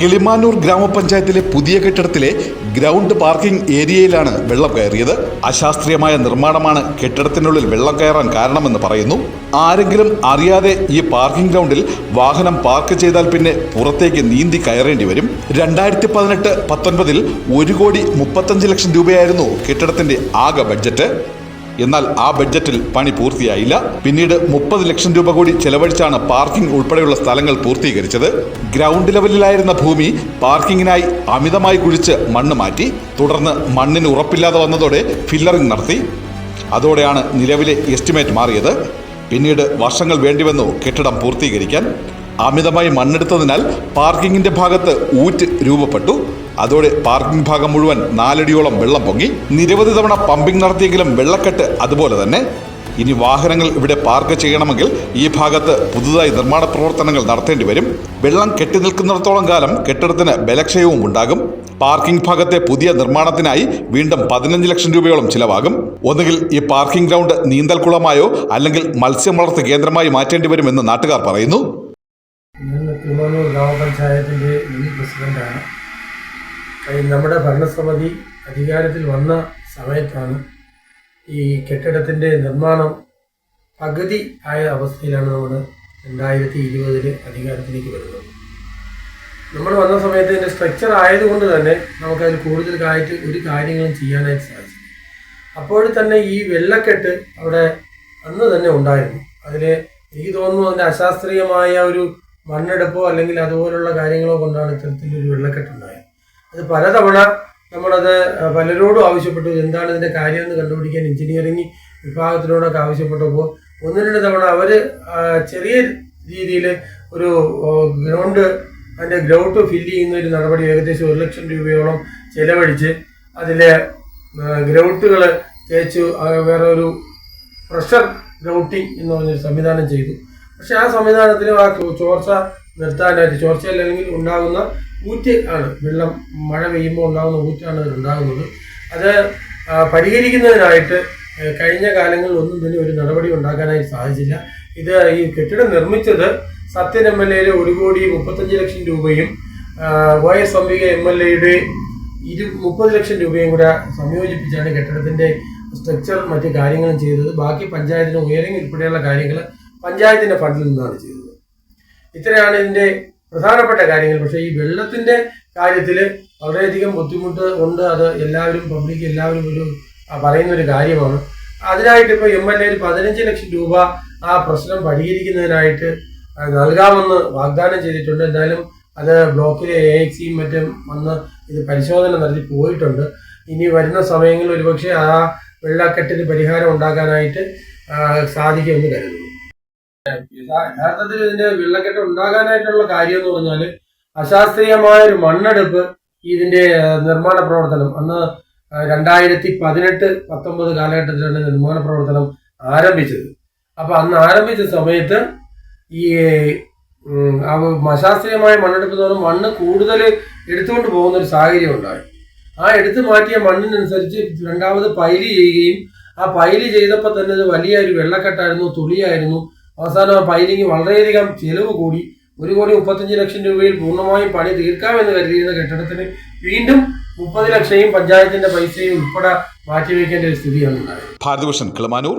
കിളിമാനൂർ ഗ്രാമപഞ്ചായത്തിലെ പുതിയ കെട്ടിടത്തിലെ ground parking ഏരിയയിലാണ് വെള്ളം കയറിയത്. അശാസ്ത്രീയമായ നിർമ്മാണമാണ് കെട്ടിടത്തിനുള്ളിൽ വെള്ളം കയറാൻ കാരണമെന്ന് പറയുന്നു. ആരെങ്കിലും അറിയാതെ ഈ പാർക്കിംഗ് ഗ്രൗണ്ടിൽ വാഹനം പാർക്ക് ചെയ്താൽ പിന്നെ പുറത്തേക്ക് നീന്തി കയറേണ്ടി വരും. രണ്ടായിരത്തി പതിനെട്ട് പത്തൊൻപതിൽ ഒരു കോടി മുപ്പത്തഞ്ച് ലക്ഷം രൂപയായിരുന്നു കെട്ടിടത്തിന്റെ ആകെ ബഡ്ജറ്റ്. എന്നാൽ ആ ബഡ്ജറ്റിൽ പണി പൂർത്തിയായില്ല. പിന്നീട് മുപ്പത് ലക്ഷം രൂപ കൂടി ചെലവഴിച്ചാണ് പാർക്കിംഗ് ഉൾപ്പെടെയുള്ള സ്ഥലങ്ങൾ പൂർത്തീകരിച്ചത്. ഗ്രൗണ്ട് ലെവലിലായിരുന്ന ഭൂമി പാർക്കിങ്ങിനായി അമിതമായി കുഴിച്ച് മണ്ണ് മാറ്റി തുടർന്ന് മണ്ണിന് ഉറപ്പില്ലാതെ വന്നതോടെ ഫില്ലറിംഗ് നടത്തി. അതോടെയാണ് നിലവിലെ എസ്റ്റിമേറ്റ് മാറിയത്. പിന്നീട് വർഷങ്ങൾ വേണ്ടിവന്നു കെട്ടിടം പൂർത്തീകരിക്കാൻ. അമിതമായി മണ്ണെടുത്തതിനാൽ പാർക്കിങ്ങിന്റെ ഭാഗത്ത് ഊറ്റ് രൂപപ്പെട്ടു. അതോടെ പാർക്കിംഗ് ഭാഗം മുഴുവൻ നാലടിയോളം വെള്ളം പൊങ്ങി. നിരവധി തവണ പമ്പിംഗ് നടത്തിയെങ്കിലും വെള്ളക്കെട്ട് അതുപോലെ തന്നെ. ഇനി വാഹനങ്ങൾ ഇവിടെ പാർക്ക് ചെയ്യണമെങ്കിൽ ഈ ഭാഗത്ത് പുതുതായി നിർമ്മാണ പ്രവർത്തനങ്ങൾ നടത്തേണ്ടി വരും. വെള്ളം കെട്ടി നിൽക്കുന്നിടത്തോളം കാലം കെട്ടിടത്തിന് ബലക്ഷയവും ഉണ്ടാകും. പാർക്കിംഗ് ഭാഗത്തെ പുതിയ നിർമ്മാണത്തിനായി വീണ്ടും പതിനഞ്ച് ലക്ഷം രൂപയോളം ചിലവാകും. ഒന്നുകിൽ ഈ പാർക്കിംഗ് ഗ്രൗണ്ട് നീന്തൽക്കുളമായോ അല്ലെങ്കിൽ മത്സ്യം വളർത്ത് കേന്ദ്രമായി മാറ്റേണ്ടി വരുമെന്ന് നാട്ടുകാർ പറയുന്നു. ഞാൻ കഴിഞ്ഞ നമ്മുടെ ഭരണസമിതി അധികാരത്തിൽ വന്ന സമയത്താണ് ഈ കെട്ടിടത്തിന്റെ നിർമ്മാണം പകുതി ആയ അവസ്ഥയിലാണ് നമ്മൾ രണ്ടായിരത്തി ഇരുപതിൽ അധികാരത്തിലേക്ക് വരുന്നത്. നമ്മൾ വന്ന സമയത്ത് ഇതിന്റെ സ്ട്രക്ചർ ആയതുകൊണ്ട് തന്നെ നമുക്കതിൽ കൂടുതൽ കാര്യത്തിൽ ഒരു കാര്യങ്ങളും ചെയ്യാനായിട്ട് സാധിച്ചു അപ്പോൾ തന്നെ ഈ വെള്ളക്കെട്ട് അവിടെ അന്ന് തന്നെ ഉണ്ടായിരുന്നു. അതിൽ എനിക്ക് തോന്നുന്നു അതിന്റെ അശാസ്ത്രീയമായ ഒരു മണ്ണെടുപ്പോ അല്ലെങ്കിൽ അതുപോലുള്ള കാര്യങ്ങളോ കൊണ്ടാണ് ഇത്തരത്തിലൊരു വെള്ളക്കെട്ടുണ്ടായത് അത് പലതവണ നമ്മളത് പലരോടും ആവശ്യപ്പെട്ടു. എന്താണ് ഇതിന്റെ കാര്യം എന്ന് കണ്ടുപിടിക്കാൻ എഞ്ചിനീയറിംഗ് വിഭാഗത്തിനോടൊക്കെ ആവശ്യപ്പെട്ടപ്പോൾ ഒന്ന് രണ്ട് തവണ അവർ ചെറിയ രീതിയിൽ ഒരു ഗ്രൗണ്ട് അതിന്റെ ഗ്രൗണ്ട് ഫില്ല് ചെയ്യുന്ന ഒരു നടപടി ഏകദേശം ഒരു ലക്ഷം രൂപയോളം ചെലവഴിച്ച് അതിലെ ഗ്രൗട്ടുകൾ തേച്ച് വേറെ ഒരു പ്രഷർ ഗ്രൗട്ടിംഗ് എന്ന് പറഞ്ഞൊരു സംവിധാനം ചെയ്തു. പക്ഷെ ആ സംവിധാനത്തിന് ആ ചോർച്ച നിർത്താനായിട്ട് ചോർച്ചയിൽ അല്ലെങ്കിൽ ഉണ്ടാകുന്ന ഊറ്റ് ആണ് വെള്ളം മഴ പെയ്യുമ്പോൾ ഉണ്ടാകുന്ന ഊറ്റാണ് ഉണ്ടാകുന്നത് അത് പരിഹരിക്കുന്നതിനായിട്ട് കഴിഞ്ഞ കാലങ്ങളിൽ ഒന്നും തന്നെ ഒരു നടപടി ഉണ്ടാക്കാനായി സാധിച്ചില്ല. ഇത് ഈ കെട്ടിടം നിർമ്മിച്ചത് സത്യൻ എം എൽ എയിലെ ഒരു കോടി മുപ്പത്തഞ്ച് ലക്ഷം രൂപയും Y S Ambika M L എയുടെ ഇരു മുപ്പത് ലക്ഷം രൂപയും കൂടെ സംയോജിപ്പിച്ചാണ് കെട്ടിടത്തിന്റെ സ്ട്രക്ചർ മറ്റു കാര്യങ്ങളും ചെയ്തത്. ബാക്കി പഞ്ചായത്തിന് ഉയരങ്ങൾ ഉൾപ്പെടെയുള്ള കാര്യങ്ങൾ പഞ്ചായത്തിന്റെ ഫണ്ടിൽ നിന്നാണ് ചെയ്തത്. ഇത്രയാണ് ഇതിന്റെ പ്രധാനപ്പെട്ട കാര്യങ്ങൾ. പക്ഷേ ഈ വെള്ളത്തിന്റെ കാര്യത്തിൽ വളരെയധികം ബുദ്ധിമുട്ട് ഉണ്ട്. അത് എല്ലാവരും പബ്ലിക് എല്ലാവരും ഒരു പറയുന്ന ഒരു കാര്യമാണ്. അതിനായിട്ട് ഇപ്പോൾ എം എൽ എ പതിനഞ്ച് ലക്ഷം രൂപ ആ പ്രശ്നം പരിഹരിക്കുന്നതിനായിട്ട് നൽകാമെന്ന് വാഗ്ദാനം ചെയ്തിട്ടുണ്ട്. എന്തായാലും അത് ബ്ലോക്കിലെ എ എക്സിയും മറ്റും വന്ന് ഇത് പരിശോധന നടത്തി പോയിട്ടുണ്ട്. ഇനി വരുന്ന സമയങ്ങളിൽ ഒരുപക്ഷെ ആ വെള്ളക്കെട്ടിന് പരിഹാരം ഉണ്ടാക്കാനായിട്ട് സാധിക്കുമെന്ന് കരുതുന്നു. യഥാർത്ഥത്തിൽ ഇതിന്റെ വെള്ളക്കെട്ട് ഉണ്ടാകാനായിട്ടുള്ള കാര്യം എന്ന് പറഞ്ഞാൽ അശാസ്ത്രീയമായ ഒരു മണ്ണെടുപ്പ് ഇതിന്റെ നിർമ്മാണ പ്രവർത്തനം. അന്ന് രണ്ടായിരത്തി പതിനെട്ട് പത്തൊമ്പത് കാലഘട്ടത്തിലാണ് നിർമ്മാണ പ്രവർത്തനം ആരംഭിച്ചത്. അപ്പൊ അന്ന് ആരംഭിച്ച സമയത്ത് ഈ അശാസ്ത്രീയമായ മണ്ണെടുപ്പ് എന്ന് പറഞ്ഞാൽ മണ്ണ് കൂടുതൽ എടുത്തുകൊണ്ട് പോകുന്ന ഒരു സാഹചര്യം ഉണ്ടായി. ആ എടുത്തു മാറ്റിയ മണ്ണിനനുസരിച്ച് രണ്ടാമത് പൈൽ ചെയ്യുകയും ആ പൈൽ ചെയ്തപ്പോൾ തന്നെ അത് വലിയ ഒരു വെള്ളക്കെട്ടായിരുന്നു തുളിയായിരുന്നു. അവസാനം ആ പൈലിങ് വളരെയധികം ചെലവ് കൂടി. ഒരു കോടി മുപ്പത്തഞ്ച് ലക്ഷം രൂപയിൽ പൂർണമായും പണി തീർക്കാമെന്ന് കരുതിയിരുന്ന കെട്ടിടത്തിന് വീണ്ടും മുപ്പത് ലക്ഷയും പഞ്ചായത്തിന്റെ പൈസയും ഉൾപ്പെടെ മാറ്റിവെക്കേണ്ട ഒരു സ്ഥിതിയാണ് ഭാരതഭൂഷൺ കിളമാനൂർ.